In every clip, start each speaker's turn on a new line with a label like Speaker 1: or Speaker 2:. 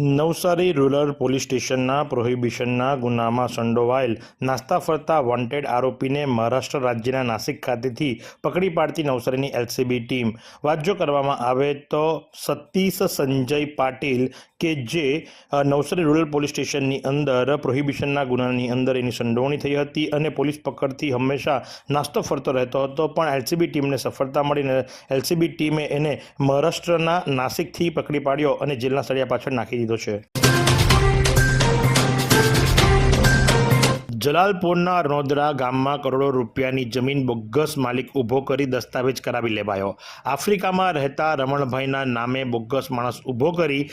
Speaker 1: Navsari rural police સ્ટેશનના પ્રોહિબિશનના ગુનામાં સંડોવાયેલ નાસ્તા ફરતા વોન્ટેડ આરોપીને મહારાષ્ટ્ર રાજ્યના નાસિક ખાતેથી પકડી પાડતી નવસારીની એલસીબી ટીમ. જો કરવામાં આવે તો સતીશ સંજય પાટીલ કે જે નવસારી રૂરલ પોલીસ સ્ટેશનની અંદર પ્રોહિબિશનના ગુનાની અંદર એની સંડોવણી થઈ હતી અને પોલીસ પકડથી હંમેશા નાસ્તો ફરતો રહેતો હતો, પણ એલસીબી ટીમને સફળતા મળીને એલસીબી ટીમે એને મહારાષ્ટ્રના નાસિકથી પકડી પાડ્યો અને જેલના સળિયા પાછળ નાખી દીધો. છે. જલાલપુરના રોદરા ગામમાં કરોડો રૂપિયાની જમીન બોગસ માલિક ઊભો કરી દસ્તાવેજ કરાવી લેવાયો. આફ્રિકામાં રહેતા રમણભાઈના નામે બોગસ માણસ ઊભો કરી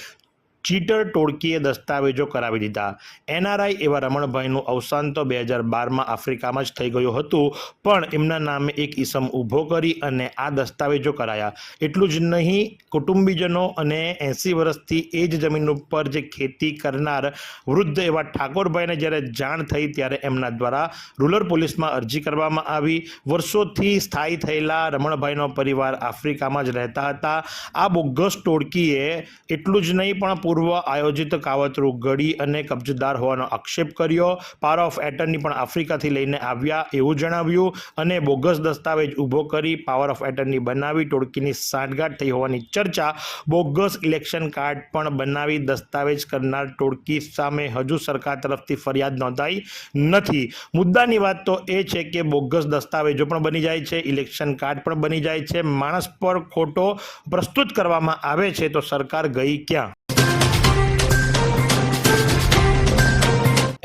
Speaker 1: ચીટર ટોળકીએ દસ્તાવેજો કરાવી દીધા. એનઆરઆઈ એવા રમણભાઈનું અવસાન તો બે હજાર બારમાં આફ્રિકામાં જ થઈ ગયું હતું, પણ એમના નામે એક ઈસમ ઊભો કરી અને આ દસ્તાવેજો કરાયા. એટલું જ નહીં, કુટુંબીજનો અને એંસી વર્ષથી એ જ જમીન ઉપર જે ખેતી કરનાર વૃદ્ધ એવા ઠાકોરભાઈને જ્યારે જાણ થઈ ત્યારે એમના દ્વારા રૂરલ પોલીસમાં અરજી કરવામાં આવી. વર્ષોથી સ્થાયી થયેલા રમણભાઈનો પરિવાર આફ્રિકામાં જ રહેતા હતા. આ બોગસ ટોળકીએ એટલું જ નહીં, પણ પૂર્વ આયોજિત કાવતરું ઘડી અને કબજદાર હોવાનો આક્ષેપ કર્યો. પાવર ઓફ એટર્ની પણ આફ્રિકાથી લઈને આવ્યા એવું જણાવ્યું અને બોગસ દસ્તાવેજ ઊભો કરી પાવર ઓફ એટર્ની બનાવી ટોળકીની સાંઠગાંઠ થઈ હોવાની ચર્ચા બોગસ ઇલેક્શન કાર્ડ પણ બનાવી દસ્તાવેજ કરનાર ટોળકી સામે હજુ સરકાર તરફથી ફરિયાદ નોંધાઈ નથી. મુદ્દાની વાત તો એ છે કે બોગસ દસ્તાવેજો પણ બની જાય છે, ઇલેક્શન કાર્ડ પણ બની જાય છે. માણસ પર ખોટો પ્રસ્તુત કરવામાં આવે છે તો સરકાર ગઈ ક્યાં?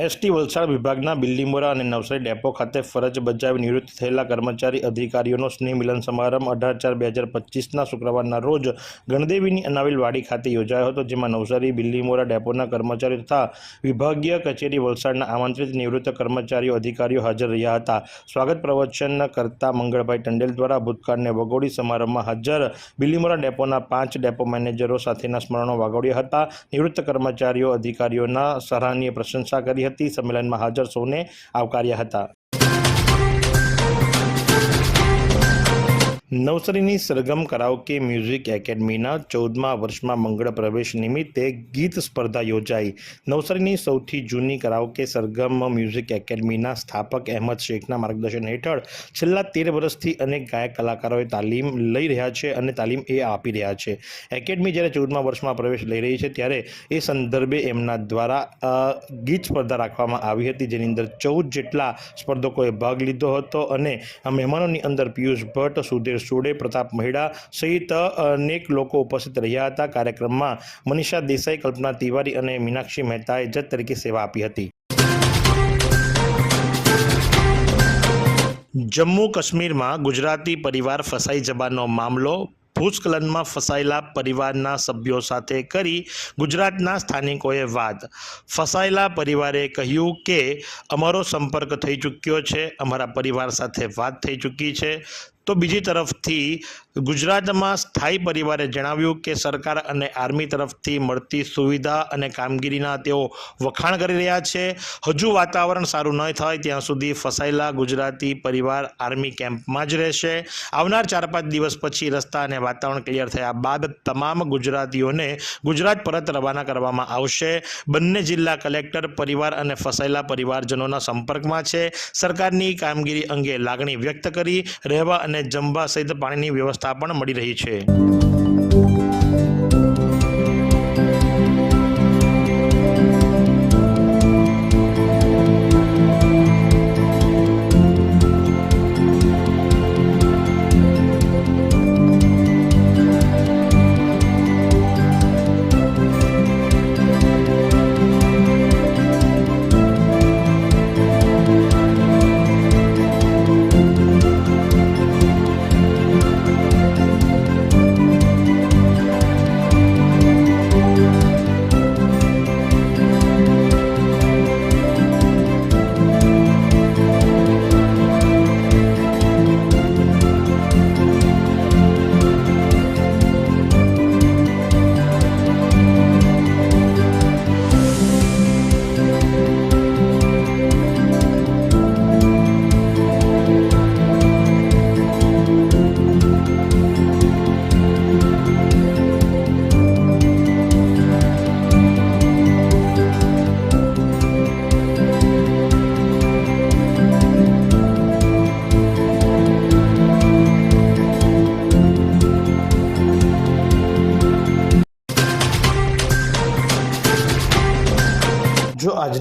Speaker 1: એસટી વલસાડ વિભાગના બિલ્લીમોરા અને નવસારી ડેપો ખાતે ફરજ બજાવી નિવૃત્ત થયેલા કર્મચારી અધિકારીઓનો સ્નેહ મિલન સમારંભ અઢાર ચાર બે હજાર પચીસના શુક્રવારના રોજ ગણદેવીની અનાવિલ વાડી ખાતે યોજાયો હતો, જેમાં નવસારી બિલ્લીમોરા ડેપોના કર્મચારીઓ તથા વિભાગીય કચેરી વલસાડના આમંત્રિત નિવૃત્ત કર્મચારીઓ અધિકારીઓ હાજર રહ્યા હતા. સ્વાગત પ્રવચન કરતા મંગળભાઈ ટંડેલ દ્વારા ભૂતકાળને વગોડી સમારંભમાં હાજર બિલ્લીમોરા ડેપોના પાંચ ડેપો મેનેજરો સાથેના સ્મરણો વાગોડ્યા હતા. નિવૃત્ત કર્મચારીઓ અધિકારીઓના સરાહનીય પ્રશંસા કરી હતી. સંમેલનમાં હાજર સૌને આવકાર્યા હતા. નવસારીની સરગમ કરાઓકે મ્યુઝિક એકેડમીના ચૌદમા વર્ષમાં મંગળ પ્રવેશ નિમિત્તે ગીત સ્પર્ધા યોજાઈ. નવસારીની સૌથી જૂની કરાઓકે સરગમ મ્યુઝિક એકેડમીના સ્થાપક અહેમદ શેખના માર્ગદર્શન હેઠળ છેલ્લા તેર વર્ષથી અનેક ગાયક કલાકારોએ તાલીમ લઈ રહ્યા છે અને તાલીમ એ આપી રહ્યા છે. એકેડમી જ્યારે ચૌદમા વર્ષમાં પ્રવેશ લઈ રહી છે ત્યારે એ સંદર્ભે એમના દ્વારા ગીત સ્પર્ધા રાખવામાં આવી હતી, જેની અંદર ચૌદ જેટલા સ્પર્ધકોએ ભાગ લીધો હતો અને મહેમાનોની અંદર પિયુષ ભટ્ટ, સુધીર સુડે પ્રતાપ મહિડા સહિત અનેક લોકો ઉપસ્થિત રહ્યા હતા. કાર્યક્રમમાં મનીષા દેસાઈ, કલ્પના તિવારી અને મીનાક્ષી મહેતાએ જજ તરીકે સેવા આપી હતી. જમ્મુ કાશ્મીરમાં ગુજરાતી પરિવાર ફસાઈ જવાનો મામલો, ભૂસ્ખલનમાં ફસાયેલા પરિવારના સભ્યો સાથે કરી ગુજરાતના સ્થાનિકોએ વાત ફસાયેલા પરિવારે કહ્યું કે, અમારો સંપર્ક થઈ ચૂક્યો છે, અમારા પરિવાર સાથે વાત થઈ ચૂકી છે તો બીજી તરફથી ગુજરાતમાં સ્થાયી પરિવારે જણાવ્યું કે સરકાર અને આર્મી તરફથી મળતી સુવિધા અને કામગીરીના તેઓ વખાણ કરી રહ્યા છે. હજુ વાતાવરણ સારું ન થાય ત્યાં સુધી ફસાયેલા ગુજરાતી પરિવાર આર્મી કેમ્પમાં જ રહેશે. આવનાર ચાર પાંચ દિવસ પછી રસ્તા અને વાતાવરણ ક્લિયર થયા બાદ તમામ ગુજરાતીઓને ગુજરાત પરત રવાના કરવામાં આવશે. બંને જિલ્લા કલેક્ટર પરિવાર અને ફસાયેલા પરિવારજનોના સંપર્કમાં છે. સરકારની કામગીરી અંગે લાગણી વ્યક્ત કરી રહેવા અને જમવા સહિત પાણીની વ્યવસ્થા પણ મળી રહી છે.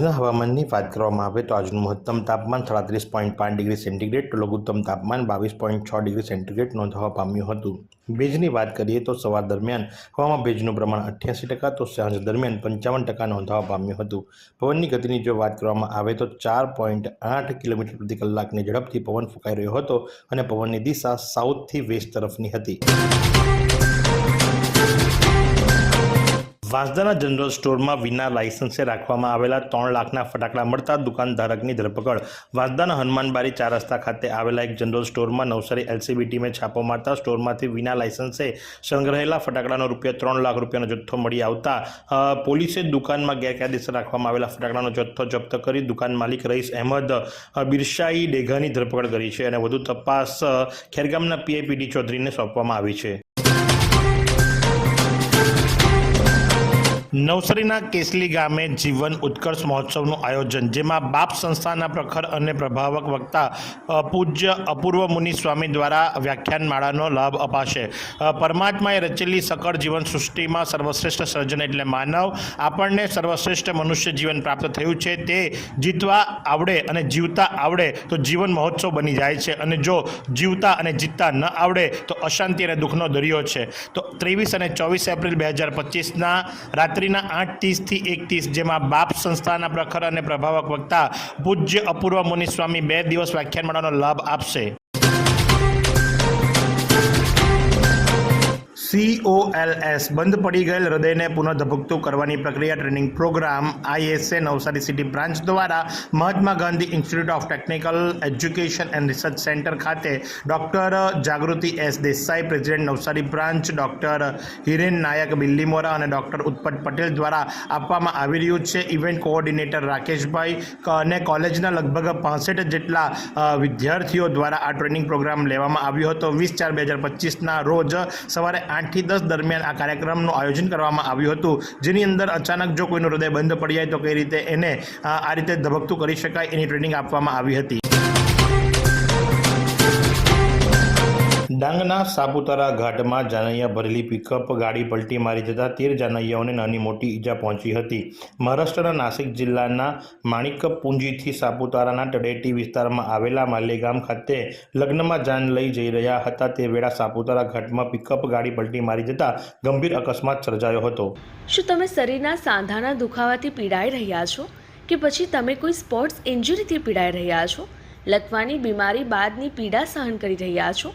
Speaker 1: આજના હવામાનની વાત કરવામાં આવે તો આજનું મહત્તમ તાપમાન સાડત્રીસ પોઈન્ટ પાંચ ડિગ્રી સેન્ટીગ્રેડ, તો લઘુત્તમ તાપમાન બાવીસ પોઈન્ટ છ ડિગ્રી સેન્ટીગ્રેડ નોંધવા પામ્યું હતું. ભેજની વાત કરીએ તો સવાર દરમિયાન હવામાં ભેજનું પ્રમાણ અઠ્યાસી ટકા, તો સાંજ દરમિયાન પંચાવન ટકા નોંધવા પામ્યું હતું. પવનની ગતિની જો વાત કરવામાં આવે તો ચાર પોઈન્ટ આઠ કિલોમીટર પ્રતિ કલાકની ઝડપથી પવન ફૂંકાઈ રહ્યો હતો અને પવનની દિશા સાઉથથી વેસ્ટ તરફની હતી. વાંસદાના જનરલ સ્ટોરમાં વિના લાયસન્સે રાખવામાં આવેલા ત્રણ લાખના ફટાકડા મળતા દુકાનધારકની ધરપકડ. વાંસદાના હનુમાનબારી ચાર રસ્તા ખાતે આવેલા એક જનરલ સ્ટોરમાં નવસારી એલસીબી ટીમે છાપો મારતા સ્ટોરમાંથી વિના લાયસન્સે સંગ્રહેલા ફટાકડાનો રૂપિયા ત્રણ લાખ રૂપિયાનો જથ્થો મળી આવતા પોલીસે દુકાનમાં ગેરકાયદેસર રાખવામાં આવેલા ફટાકડાનો જથ્થો જપ્ત કરી દુકાન માલિક રઈસ અહેમદ બિરશાઈ ડેઘાની ધરપકડ કરી છે અને વધુ તપાસ ખેરગામના પીઆઈપીડી ચૌધરીને સોંપવામાં આવી છે. નવસારીના કેસલી ગામે જીવન ઉત્કર્ષ મહોત્સવનું આયોજન, જેમાં બાપ સંસ્થાના પ્રખર અને પ્રભાવક વક્તા પૂજ્ય અપૂર્વ મુનિ સ્વામી દ્વારા વ્યાખ્યાનમાળાનો લાભ અપાશે. પરમાત્માએ રચેલી સકળ જીવન સૃષ્ટિમાં સર્વશ્રેષ્ઠ સર્જન એટલે માનવ. આપણને સર્વશ્રેષ્ઠ મનુષ્ય જીવન પ્રાપ્ત થયું છે, તે જીતવા આવડે અને જીવતા આવડે તો જીવન મહોત્સવ બની જાય છે. અને જો જીવતા અને જીતતા ન આવડે તો અશાંતિ અને દુઃખનો દરિયો છે. તો ત્રેવીસ અને ચોવીસ એપ્રિલ બે હજાર પચીસના રાત્રિના આઠ ત્રીસથી એક ત્રીસ, જેમાં બાપ સંસ્થાના પ્રખર અને પ્રભાવક વક્તા પૂજ્ય અપૂર્વ મુનિસ્વામી બે દિવસ વ્યાખ્યાનમાળાનો લાભ આપશે. સીઓએલએસ બંધ પડી ગયેલ હૃદયને પુનઃધબકતું કરવાની પ્રક્રિયા training program ISA Navsari city branch દ્વારા Mahatma Gandhi institute of technical education and research centre ખાતે doctor Jagruti S Desai, president Navsari branch, doctor Hiren Nayak Bilimora અને ડૉક્ટર ઉત્પટ પટેલ દ્વારા આપવામાં આવી રહ્યું છે. ઇવેન્ટ કોઓર્ડિનેટર રાકેશભાઈ અને કોલેજના લગભગ પાસઠ જેટલા વિદ્યાર્થીઓ દ્વારા આ ટ્રેનિંગ પ્રોગ્રામ લેવામાં આવ્યો હતો. વીસ ચાર બે હજાર પચીસના રોજ સવારે આઠથી દસ દરમિયાન આ કાર્યક્રમનું આયોજન કરવામાં આવ્યું હતું. જેની અંદર અચાનક જો કોઈનું હૃદય બંધ પડી જાય તો કઈ રીતે એને, આ રીતે ધબકતું કરી શકાય એની ટ્રેનિંગ આપવામાં આવી હતી. ડાંગના સાપુતારા ઘાટમાં જાનૈયા ભરેલી પિકઅપ ગાડી પલટી મારી જતા તેર જાનૈયાઓને નાની મોટી ઈજા પહોંચી હતી. મહારાષ્ટ્રના નાસિક જિલ્લાના માણિક પુંજીથી સાપુતારાના તળેટી વિસ્તારમાં આવેલા માલેગામ ખાતે લગ્નમાં જાન લઈ જઈ રહ્યા હતા. તે વેળા સાપુતારા ઘાટમાં પિકઅપ ગાડી પલટી મારી જતા ગંભીર અકસ્માત સર્જાયો હતો.
Speaker 2: શું તમે શરીરના સાંધાના દુખાવાથી પીડાઈ રહ્યા છો? કે પછી તમે કોઈ સ્પોર્ટ્સ ઇન્જરીથી પીડાઈ રહ્યા છો? લકવાની બીમારી બાદની પીડા સહન કરી રહ્યા છો?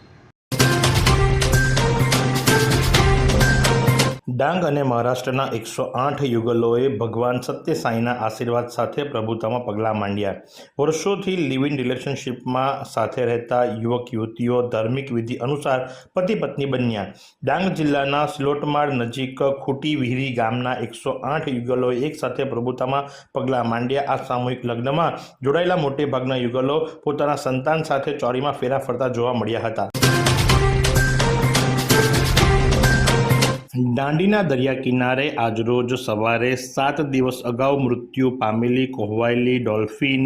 Speaker 1: ડાંગ અને મહારાષ્ટ્રના એકસો આઠ યુગલોએ ભગવાન સત્યસાઈના આશીર્વાદ સાથે પ્રભુતામાં પગલાં માંડ્યા. વર્ષોથી લિવ ઇન રિલેશનશિપમાં સાથે રહેતા યુવક, યુવતીઓ ધાર્મિક વિધિ અનુસાર પતિ પત્ની બન્યા. ડાંગ જિલ્લાના સિલોટમાળ નજીક ખૂટી વિહરી ગામના એકસો આઠ યુગલોએ એકસાથે પ્રભુતામાં પગલાં માંડ્યા. આ સામૂહિક લગ્નમાં જોડાયેલા મોટે ભાગના યુગલો પોતાના સંતાન સાથે ચોરીમાં ફેરા ફરતા જોવા મળ્યા હતા. દાંડીના દરિયા કિનારે આજરોજ સવારે સાત દિવસ અગાઉ મૃત્યુ પામેલી કોહવાયેલી ડોલ્ફિન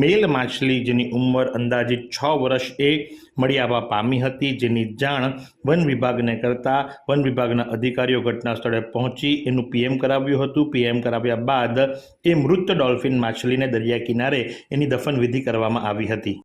Speaker 1: મેલ માછલી જેની ઉંમર અંદાજિત છ વર્ષ એ મળી આવવા પામી હતી, જેની જાણ વન વિભાગને કરતા વન વિભાગના અધિકારીઓ ઘટના સ્થળે પહોંચી એનું પીએમ કરાવ્યું હતું. પીએમ કરાવ્યા બાદ એ મૃત ડોલ્ફિન માછલીને દરિયા કિનારે એની દફન વિધિ કરવામાં આવી હતી.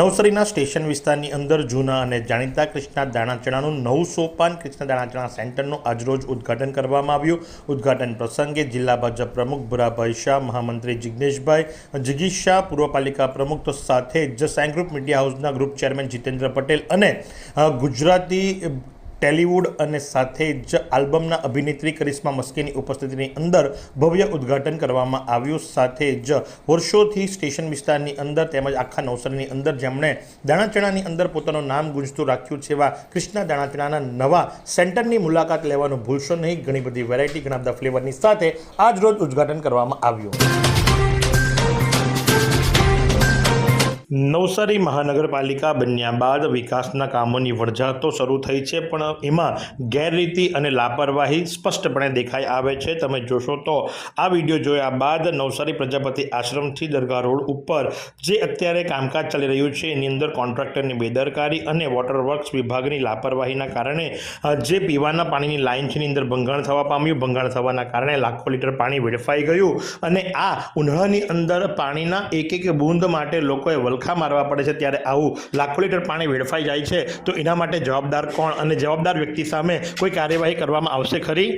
Speaker 1: નવસારીના સ્ટેશન વિસ્તારની અંદર જૂના અને જાણીતા કૃષ્ણા દાણાચણાનું નવું સોપાન કૃષ્ણ દાણાચણા સેન્ટરનું આજરોજ ઉદ્ઘાટન કરવામાં આવ્યું. ઉદ્ઘાટન પ્રસંગે જિલ્લા ભાજપ પ્રમુખ ભુરાભાઈ શાહ, મહામંત્રી જિજ્ઞેશભાઈ જગીશ શાહ પૂર્વ પાલિકા પ્રમુખ તો સાથે જ સાઈ ગ્રુપ મીડિયા હાઉસના ગ્રુપ ચેરમેન જીતેન્દ્ર પટેલ અને ગુજરાતી ટેલિવૂડ અને સાથે જ આલ્બમના અભિનેત્રી કરિશ્મા મસ્કીની ઉપસ્થિતિની અંદર ભવ્ય ઉદ્ઘાટન કરવામાં આવ્યું. સાથે જ વર્ષોથી સ્ટેશન વિસ્તારની અંદર તેમજ આખા નવસારીની અંદર જેમણે દાણાચણાની અંદર પોતાનું નામ ગુંજતું રાખ્યું છે એવા કૃષ્ણા દાણાચણાના નવા સેન્ટરની મુલાકાત લેવાનું ભૂલશો નહીં. ઘણી બધી વેરાયટી ઘણા બધા ફ્લેવરની સાથે આજ રોજ ઉદ્ઘાટન કરવામાં આવ્યું. નવસારી મહાનગરપાલિકા બન્યા બાદ વિકાસના કામોની વરજાત તો શરૂ થઈ છે, પણ એમાં ગેરરીતિ અને લાપરવાહી સ્પષ્ટપણે દેખાઈ આવે છે. તમે જોશો તો આ વીડિયો જોયા બાદ નવસારી પ્રજાપતિ આશ્રમથી દરગાહ રોડ ઉપર જે અત્યારે કામકાજ ચાલી રહ્યું છે, એની અંદર કોન્ટ્રાક્ટરની બેદરકારી અને વોટર વર્ક્સ વિભાગની લાપરવાહીના કારણે જે પીવાના પાણીની લાઇન છે અંદર ભંગાણ થવા પામ્યું. ભંગાણ થવાના કારણે લાખો લીટર પાણી વેડફાઈ ગયું અને આ ઉનાળાની અંદર પાણીના એક એક બૂંદ માટે લોકોએ વલખા મારવા પડે છે ત્યારે આવું લાખો લીટર પાણી વેડફાઈ જાય છે. તો એના માટે જવાબદાર કોણ અને જવાબદાર વ્યક્તિ સામે કોઈ કાર્યવાહી કરવામાં આવશે ખરી?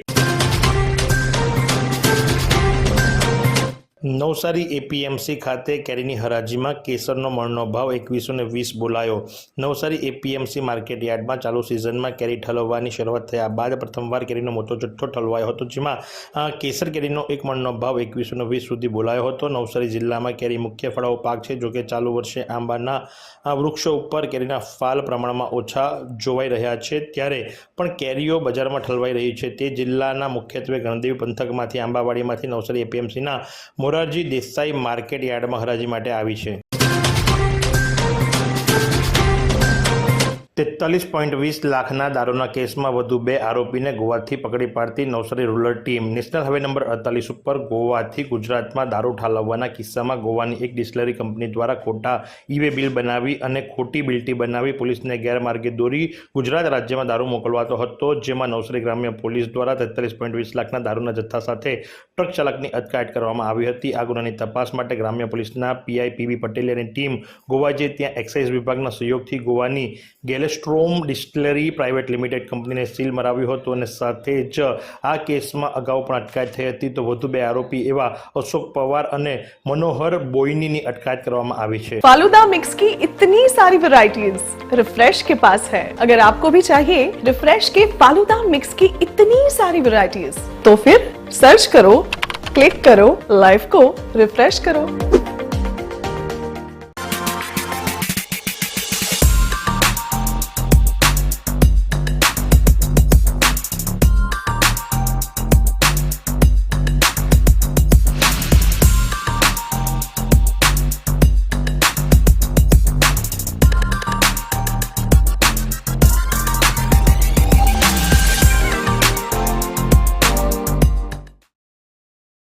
Speaker 1: નવસારી એપીએમસી ખાતે કેરીની હરાજીમાં કેસરનો મણનો ભાવ એકવીસો ને વીસ બોલાયો. નવસારી એપીએમસી માર્કેટ યાર્ડમાં ચાલુ સિઝનમાં કેરી ઠલવવાની શરૂઆત થયા બાદ પ્રથમવાર કેરીનો મોટો જથ્થો ઠલવાયો હતો, જેમાં કેસર કેરીનો એક મણનો ભાવ એકવીસો વીસ સુધી બોલાયો હતો. નવસારી જિલ્લામાં કેરી મુખ્ય ફળાઓ પાક છે, જોકે ચાલુ વર્ષે આંબાના વૃક્ષો ઉપર કેરીના ફાલ પ્રમાણમાં ઓછા જોવાઈ રહ્યા છે. ત્યારે પણ કેરીઓ બજારમાં ઠલવાઈ રહી છે. તે જિલ્લાના મુખ્યત્વે ગણદેવી પંથકમાંથી, આંબાવાડીમાંથી નવસારી એપીએમસીના મોરારજી દેસાઈ માર્કેટ યાર્ડમાં હરાજી માટે આવી છે. તેતાલીસ પોઈન્ટ વીસ લાખના દારૂના કેસમાં વધુ બે આરોપીને ગોવાથી પકડી પાડતી Navsari rural team national highway number અડતાલીસ ઉપર ગોવાથી ગુજરાતમાં દારૂ ઠાલવવાના કિસ્સામાં ગોવાની એક ડિસ્લરી કંપની દ્વારા ખોટા ઈવે બિલ બનાવી અને ખોટી બિલ્ટી બનાવી પોલીસને ગેરમાર્ગે દોરી ગુજરાત રાજ્યમાં દારૂ મોકલવાતો હતો, જેમાં નવસારી ગ્રામ્ય પોલીસ દ્વારા તેતાલીસ પોઈન્ટ વીસ લાખના દારૂના જથ્થા સાથે ટ્રક ચાલકની અટકાયત કરવામાં આવી હતી. આ ગુનાની તપાસ માટે ગ્રામ્ય પોલીસના પીઆઈ પીબી પટેલ અને ટીમ ગોવા જે ત્યાં એક્સાઇઝ વિભાગના સહયોગથી ગોવાની ગેલેસ્ટ્રોમ ડિસ્ટિલરી પ્રાઇવેટ લિમિટેડ કંપનીને સીલ મરાવ્યું હતું અને સાથે જ આ કેસમાં અગાઉ પણ અટકાયત થઈ હતી તો વધુ બે આરોપી એવા અશોક પવાર અને મનોહર બોઈનીની અટકાયત કરવામાં આવી છે
Speaker 3: फालूदा मिक्स की इतनी सारी वैरायटीज रिफ्रेश के पास है अगर आपको भी चाहिए रिफ्रेश के फालूदा मिक्स की इतनी सारी वैरायटीज तो फिर सर्च करो क्लिक करो लाइफ को रिफ्रेश करो